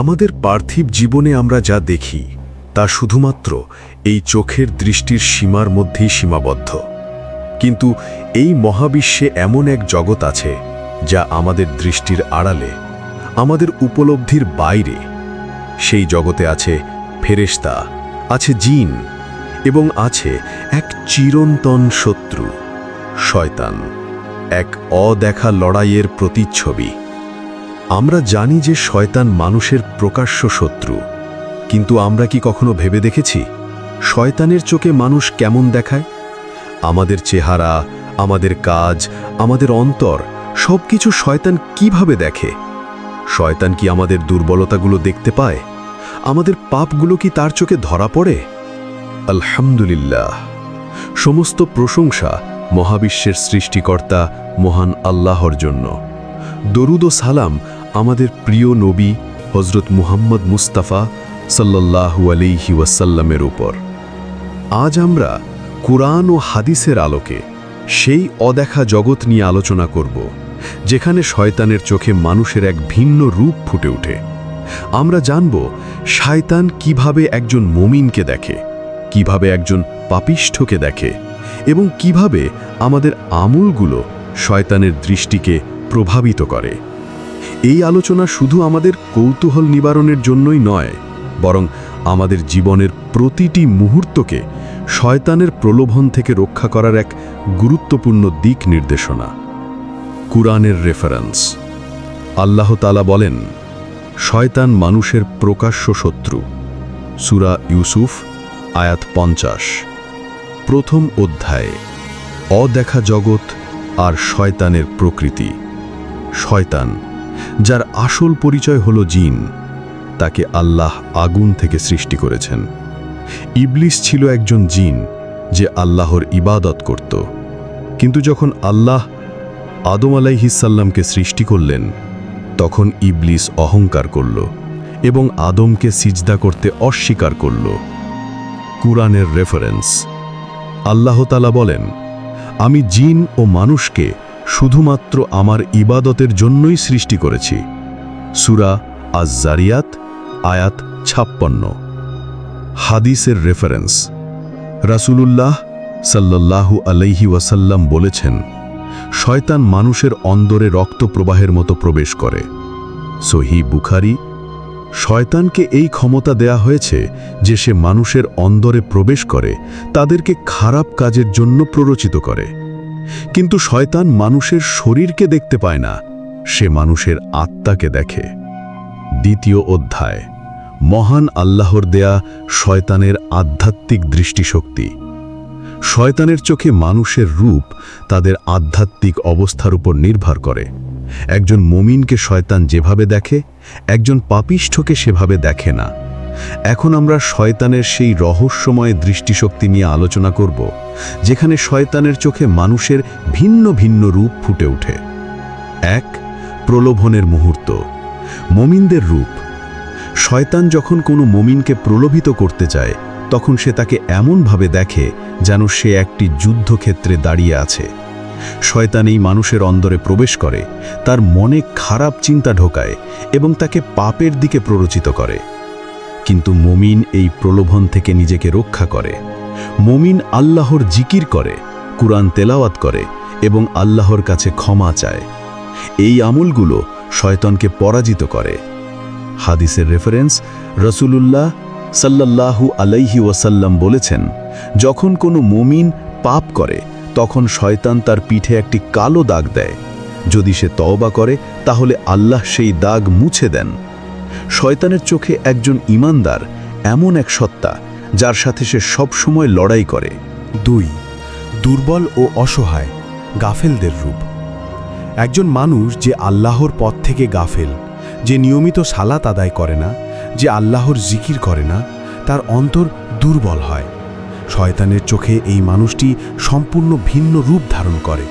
আমাদের পার্থিব জীবনে আমরা যা দেখি, তা শুধুমাত্র এই চোখের দৃষ্টির সীমার মধ্যেই সীমাবদ্ধ। কিন্তু এই মহাবিশ্বে এমন এক জগৎ আছে, যা আমাদের দৃষ্টির আড়ালে, আমাদের উপলব্ধির বাইরে। সেই জগতে আছে ফেরেশতা, আছে জিন, এবং আছে এক চিরন্তন শত্রু, শয়তান, এক অদেখা লড়াইয়ের প্রতিচ্ছবি। আমরা জানি যে শয়তান মানুষের প্রকাশ্য শত্রু, কিন্তু আমরা কি কখনো ভেবে দেখেছি? শয়তানের চোখে মানুষ কেমন দেখায়? আমাদের চেহারা, আমাদের কাজ, আমাদের অন্তর, সবকিছু শয়তান কীভাবে দেখে? শয়তান কি আমাদের দুর্বলতাগুলো দেখতে পায়? আমাদের পাপগুলো কি তার চোখে ধরা পড়ে? আলহামদুলিল্লাহ। সমস্ত প্রশংসা মহাবিশ্বের সৃষ্টিকর্তা মহান আল্লাহর জন্য। দরুদ ও সালাম আমাদের প্রিয় নবী হজরত মুহাম্মদ মুস্তাফা সাল্লাল্লাহু আলাইহি ওয়াসাল্লামের উপর। আজ আমরা কুরআন ও হাদিসের আলোকে সেই অদেখা জগৎ নিয়ে আলোচনা করব, যেখানে শয়তানের চোখে মানুষের এক ভিন্ন রূপ ফুটে ওঠে। আমরা জানব শায়তান কীভাবে একজন মমিনকে দেখে, কীভাবে একজন পাপিষ্ঠকে দেখে এবং কীভাবে আমাদের আমূলগুলো শয়তানের দৃষ্টিকে প্রভাবিত করে। এই আলোচনা শুধু আমাদের কৌতূহল নিবারণের জন্যই নয়, বরং আমাদের জীবনের প্রতিটি মুহূর্তকে শয়তানের প্রলোভন থেকে রক্ষা করার এক গুরুত্বপূর্ণ দিক নির্দেশনা। কুরআনের রেফারেন্স। আল্লাহ তালা বলেন, শয়তান মানুষের প্রকাশ্য শত্রু। সুরা ইউসুফ, আয়াত পঞ্চাশ। প্রথম অধ্যায়ে, অদেখা জগৎ আর শয়তানের প্রকৃতি। শয়তান যার আসল পরিচয় হল জিন, তাকে আল্লাহ আগুন থেকে সৃষ্টি করেছেন। ইবলিস ছিল একজন জিন যে আল্লাহর ইবাদত করত। কিন্তু যখন আল্লাহ আদম আলাইহিসাল্লামকে সৃষ্টি করলেন, তখন ইবলিস অহংকার করল এবং আদমকে সিজদা করতে অস্বীকার করল। কুরআনের রেফারেন্স আল্লাহতালা বলেন, আমি জিন ও মানুষকে শুধুমাত্র আমার ইবাদতের জন্যই সৃষ্টি করেছি। সুরা আজ জারিয়াত আয়াত ছাপ্পান্ন। হাদিসের রেফারেন্স রাসূলুল্লাহ সাল্লাল্লাহু আলাইহি ওয়াসাল্লাম বলেছেন, শয়তান মানুষের অন্দরে রক্ত প্রবাহের মতো প্রবেশ করে। সহি বুখারি, শয়তানকে এই ক্ষমতা দেয়া হয়েছে যে সে মানুষের অন্দরে প্রবেশ করে, তাদেরকে খারাপ কাজের জন্য প্ররোচিত করে। কিন্তু শয়তান মানুষের শরীরকে দেখতে পায় না, সে মানুষের আত্মাকে দেখে। দ্বিতীয় অধ্যায়, মহান আল্লাহর দেয়া শয়তানের আধ্যাত্মিক দৃষ্টিশক্তি। শয়তানের চোখে মানুষের রূপ তাদের আধ্যাত্মিক অবস্থার উপর নির্ভর করে। একজন মমিনকে শয়তান যেভাবে দেখে, একজন পাপিষ্ঠকে সেভাবে দেখে না। এখন আমরা শয়তানের সেই রহস্যময় দৃষ্টিশক্তি নিয়ে আলোচনা করব, যেখানে শয়তানের চোখে মানুষের ভিন্ন ভিন্ন রূপ ফুটে ওঠে। এক, প্রলোভনের মুহূর্ত, মমিনদের রূপ। শয়তান যখন কোনো মমিনকে প্রলোভিত করতে চায়, তখন সে তাকে এমনভাবে দেখে যেন সে একটি যুদ্ধক্ষেত্রে দাঁড়িয়ে আছে। শয়তান এই মানুষের অন্দরে প্রবেশ করে, তার মনে খারাপ চিন্তা ঢোকায় এবং তাকে পাপের দিকে প্ররোচিত করে। কিন্তু মমিন এই প্রলোভন থেকে নিজেকে রক্ষা করে। মমিন আল্লাহর জিকির করে, কুরআন তেলাওয়াত করে এবং আল্লাহর কাছে ক্ষমা চায়। এই আমুলগুলো শয়তনকে পরাজিত করে। হাদিসের রেফারেন্স রসুলুল্লাহ সাল্লাল্লাহু আলাইহি ওয়াসাল্লাম বলেছেন, যখন কোনো মুমিন পাপ করে, তখন শয়তান তার পিঠে একটি কালো দাগ দেয়। যদি সে তওবা করে, তাহলে আল্লাহ সেই দাগ মুছে দেন। শয়তানের চোখে একজন ইমানদার এমন এক সত্তা, যার সাথে সে সব সময় লড়াই করে। দুই, দুর্বল ও অসহায়, গাফেলদের রূপ। একজন মানুষ যে আল্লাহর পথ থেকে গাফেল, যে নিয়মিত সালাত আদায় করে না, যে আল্লাহর জিকির করে না, তার অন্তর দুর্বল হয়। শয়তানের চোখে এই মানুষটি সম্পূর্ণ ভিন্ন রূপ ধারণ করে।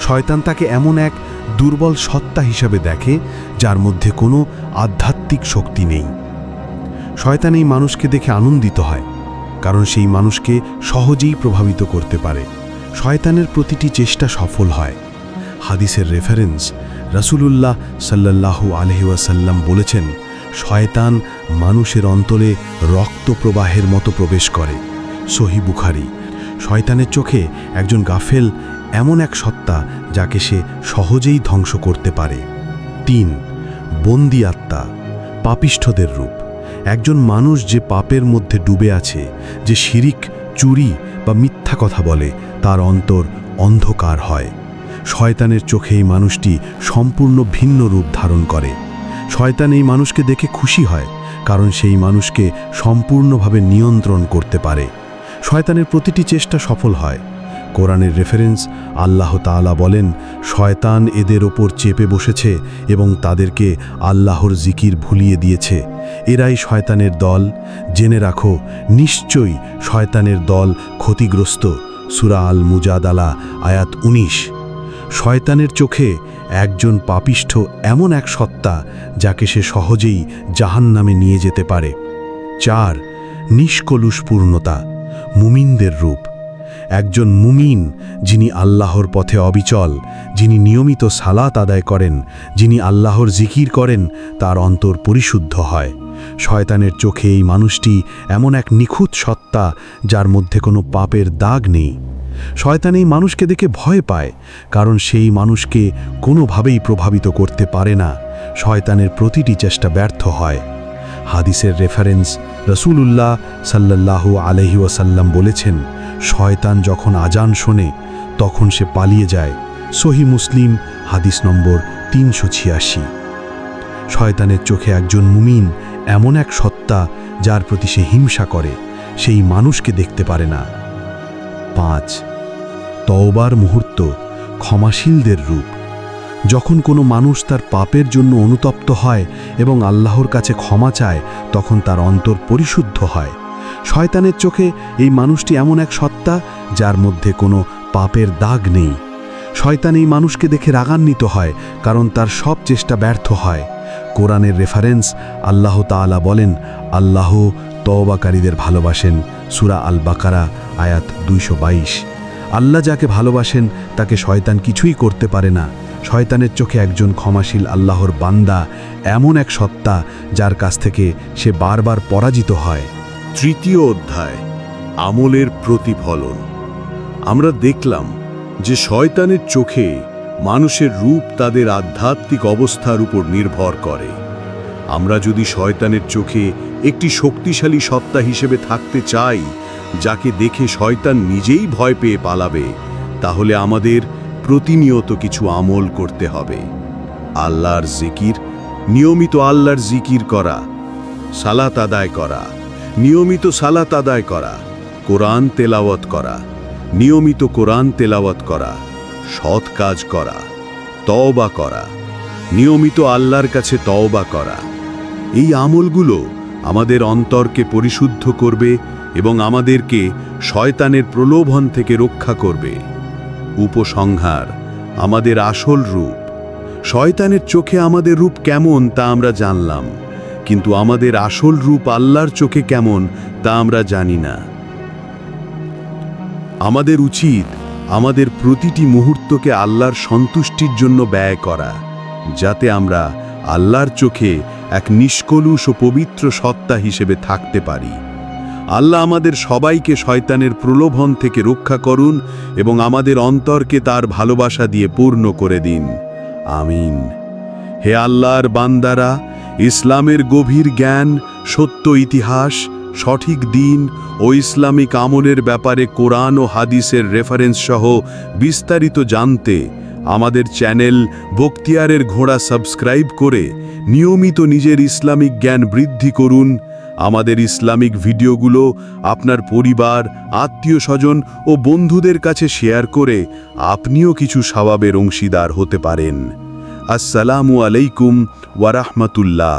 শয়তান তাকে এমন এক দুর্বল সত্তা হিসাবে দেখে, যার মধ্যে কোনো আধ্যাত্মিক শক্তি নেই। শয়তান এই মানুষকে দেখে আনন্দিত হয়, কারণ সেই মানুষকে সহজেই প্রভাবিত করতে পারে। শয়তানের প্রতিটি চেষ্টা সফল হয়। হাদিসের রেফারেন্স রাসূলুল্লাহ সাল্লাল্লাহু আলহি ওয়াসাল্লাম বলেছেন, শয়তান মানুষের অন্তরে রক্ত প্রবাহের মতো প্রবেশ করে। সহি বুখারি, শয়তানের চোখে একজন গাফেল এমন এক সত্তা যাকে সে সহজেই ধ্বংস করতে পারে। তিন, বন্দি আত্মা, পাপিষ্ঠদের রূপ। একজন মানুষ যে পাপের মধ্যে ডুবে আছে, যে শিরিক, চুরি বা মিথ্যা কথা বলে, তার অন্তর অন্ধকার হয়। শয়তানের চোখে এই মানুষটি সম্পূর্ণ ভিন্ন রূপ ধারণ করে। শয়তান এই মানুষকে দেখে খুশি হয়, কারণ সেই মানুষকে সম্পূর্ণভাবে নিয়ন্ত্রণ করতে পারে। শয়তানের প্রতিটি চেষ্টা সফল হয়। কোরআনের রেফারেন্স আল্লাহ তাআলা বলেন, শয়তান এদের ওপর চেপে বসেছে এবং তাদেরকে আল্লাহর জিকির ভুলিয়ে দিয়েছে। এরাই শয়তানের দল। জেনে রাখো, নিশ্চয়ই শয়তানের দল ক্ষতিগ্রস্ত। সুরা আল মুজাদালা আয়াত উনিশ। শয়তানের চোখে একজন পাপিষ্ঠ এমন এক সত্তা যাকে সে সহজেই জাহান্নামে নিয়ে যেতে পারে। চার, নিষ্কলুষপূর্ণতা, মুমিনদের রূপ। একজন মুমিন, যিনি আল্লাহর পথে অবিচল, যিনি নিয়মিত সালাত আদায় করেন, যিনি আল্লাহর জিকির করেন, তার অন্তর পরিশুদ্ধ হয়। শয়তানের চোখে এই মানুষটি এমন এক নিখুঁত সত্তা, যার মধ্যে কোনো পাপের দাগ নেই। শয়তান এই মানুষকে দেখে ভয় পায়, কারণ সেই মানুষকে কোনোভাবেই প্রভাবিত করতে পারে না। শয়তানের প্রতিটি চেষ্টা ব্যর্থ হয়। হাদিসের রেফারেন্স রসুলুল্লাহ সাল্লাল্লাহু আলহি ওয়াসাল্লাম বলেছেন শয়তান যখন আজান শোনে, তখন সে পালিয়ে যায়। সহি মুসলিম, হাদিস নম্বর তিনশো ছিয়াশি। শয়তানের চোখে একজন মুমিন এমন এক সত্তা যার প্রতি সে হিংসা করে, সেই মানুষকে দেখতে পারে না। পাঁচ, তওবার মুহূর্ত, ক্ষমাশীলদের রূপ। যখন কোনো মানুষ তার পাপের জন্য অনুতপ্ত হয় এবং আল্লাহর কাছে ক্ষমা চায়, তখন তার অন্তর পরিশুদ্ধ হয়। শয়তানের চোখে এই মানুষটি এমন এক সত্তা যার মধ্যে কোনো পাপের দাগ নেই। শয়তান এই মানুষকে দেখে রাগান্বিত হয়, কারণ তার সব চেষ্টা ব্যর্থ হয়। কোরআনের রেফারেন্স আল্লাহ তাআলা বলেন আল্লাহ তওবাকারীদের ভালোবাসেন। সুরা আল বাকারা আয়াত দুইশো বাইশ। আল্লাহ যাকে ভালোবাসেন, তাকে শয়তান কিছুই করতে পারে না। শয়তানের চোখে একজন ক্ষমাশীল আল্লাহর বান্দা এমন এক সত্তা, যার কাছ থেকে সে বারবার পরাজিত হয়। তৃতীয় অধ্যায়। আমলের প্রতিফলন। আমরা দেখলাম যে শয়তানের চোখে মানুষের রূপ তাদের আধ্যাত্মিক অবস্থার উপর নির্ভর করে। আমরা যদি শয়তানের চোখে একটি শক্তিশালী সত্তা হিসেবে থাকতে চাই, যাকে দেখে শয়তান নিজেই ভয় পেয়ে পালাবে, তাহলে আমাদের প্রতিনিয়ত কিছু আমল করতে হবে। আল্লাহর জিকির, নিয়মিত আল্লাহর জিকির করা, সালাত আদায় করা, নিয়মিত সালাত আদায় করা কোরআন তেলাওয়াত করা, নিয়মিত কোরআন তেলাওয়াত করা, সৎ কাজ করা, তওবা করা, নিয়মিত আল্লাহর কাছে তওবা করা, এই আমলগুলো আমাদের অন্তরকে পরিশুদ্ধ করবে এবং আমাদেরকে শয়তানের প্রলোভন থেকে রক্ষা করবে। উপসংহার, আমাদের আসল রূপ। শয়তানের চোখে আমাদের রূপ কেমন তা আমরা জানলাম, কিন্তু আমাদের আসল রূপ আল্লাহর চোখে কেমন তা আমরা জানি না। আমাদের উচিত আমাদের প্রতিটি মুহূর্তকে আল্লাহর সন্তুষ্টির জন্য ব্যয় করা, যাতে আমরা আল্লাহর চোখে এক নিষ্কলুষ ও পবিত্র সত্তা হিসেবে থাকতে পারি। আল্লাহ আমাদের সবাইকে শয়তানের প্রলোভন থেকে রক্ষা করুন এবং আমাদের অন্তরকে তার ভালোবাসা দিয়ে পূর্ণ করে দিন। আমিন। হে আল্লাহর বান্দারা, ইসলামের গভীর জ্ঞান, সত্য ইতিহাস সঠিক দিন ও ইসলামিক আমলের ব্যাপারে কোরআন ও হাদিসের রেফারেন্স সহ বিস্তারিত জানতে আমাদের চ্যানেল বক্তিয়ারের ঘোড়া সাবস্ক্রাইব করে নিয়মিত নিজের ইসলামিক জ্ঞান বৃদ্ধি করুন। আমাদের ইসলামিক ভিডিওগুলো আপনার পরিবার আত্মীয় স্বজন ও বন্ধুদের কাছে শেয়ার করে আপনিও কিছু স্বভাবের অংশীদার হতে পারেন। আসসালামু আলাইকুম ওয়ারাহমাতুল্লাহ